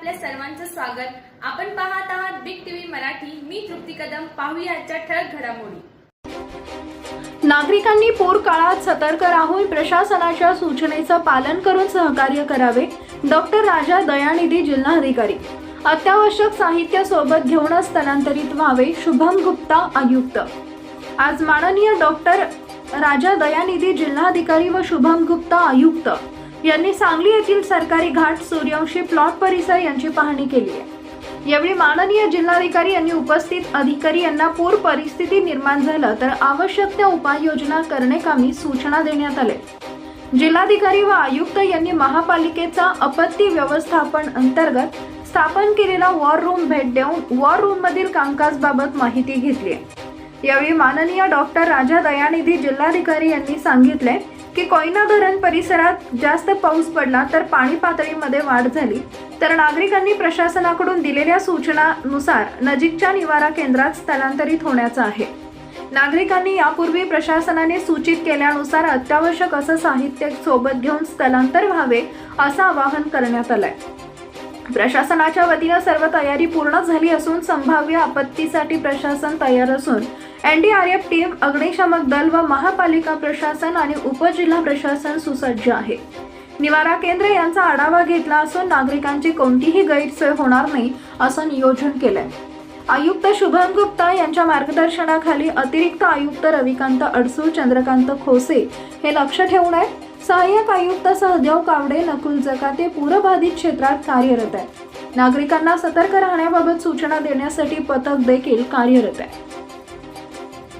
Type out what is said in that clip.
आपल्या सर्वांचं स्वागत. आपण पाहत आहात बिग टीव्ही मराठी. मी तृप्ती कदम. पाहूया आजच्या ठळक घडामोडी. नागरिकांनी पूर काळात सतर्क राहून प्रशासनाच्या सूचनेचं पालन करून सहकार्य करावे डॉक्टर राजा दयानिधी जिल्हाधिकारी अत्यावश्यक साहित्य सोबत घेऊनच स्थलांतरित व्हावे शुभम गुप्ता आयुक्त. आज माननीय डॉक्टर राजा दयानिधी जिल्हाधिकारी व शुभम गुप्ता आयुक्त. यांनी सांगली येथील सरकारी घाट सूर्यवंशी प्लॉट परिसर यांची पाहणी केली आहे. यावेळी माननीय जिल्हाधिकारी यांनी उपस्थित अधिकारी यांना पूर परिस्थिती निर्माण झालं तर आवश्यक त्या उपाययोजना करण्याकामी सूचना देण्यात आल्या. जिल्हाधिकारी व आयुक्त यांनी महापालिकेचा आपत्ती व्यवस्थापन अंतर्गत स्थापन केलेला वॉर रूम भेट देऊन वॉर रूम मधील कामकाजबाबत माहिती घेतली आहे. यावेळी माननीय डॉक्टर राजा दयानिधी जिल्हाधिकारी यांनी सांगितले की कोयना धरण परिसरात जास्त पाऊस पडला तर पाणी पातळीमध्ये वाढ झाली. तर नागरिकांनी प्रशासनाकडून दिलेल्या सूचनानुसार नजीकच्या निवारा केंद्रात स्थलांतरित होण्याचं आहे. नागरिकांनी यापूर्वी प्रशासनाने सूचित केल्यानुसार अत्यावश्यक असं साहित्य सोबत घेऊन स्थलांतर व्हावे असं आवाहन करण्यात आलंय. प्रशासनाच्या वतीनं सर्व तयारी पूर्ण झाली असून संभाव्य आपत्तीसाठी प्रशासन तयार असून एनडीआरएफ टीम अग्निशमक दल व महापालिका प्रशासन आणि उपजिल्हा प्रशासन सुसज्ज आहे. निवारा केंद्र यांचा आढावा घेतला असून नागरिकांची कोणतीही गैरसोय होणार नाही असं नियोजन केलंय. आयुक्त शुभम गुप्ता यांच्या मार्गदर्शनाखाली अतिरिक्त आयुक्त रविकांत अडसूळ चंद्रकांत खोसे हे लक्ष ठेवून आहेत. सहाय्यक आयुक्त सहदेव कावडे नकुल जकाते पूरबाधित क्षेत्रात कार्यरत आहे. नागरिकांना सतर्क राहण्याबाबत सूचना देण्यासाठी पथक देखील कार्यरत आहे.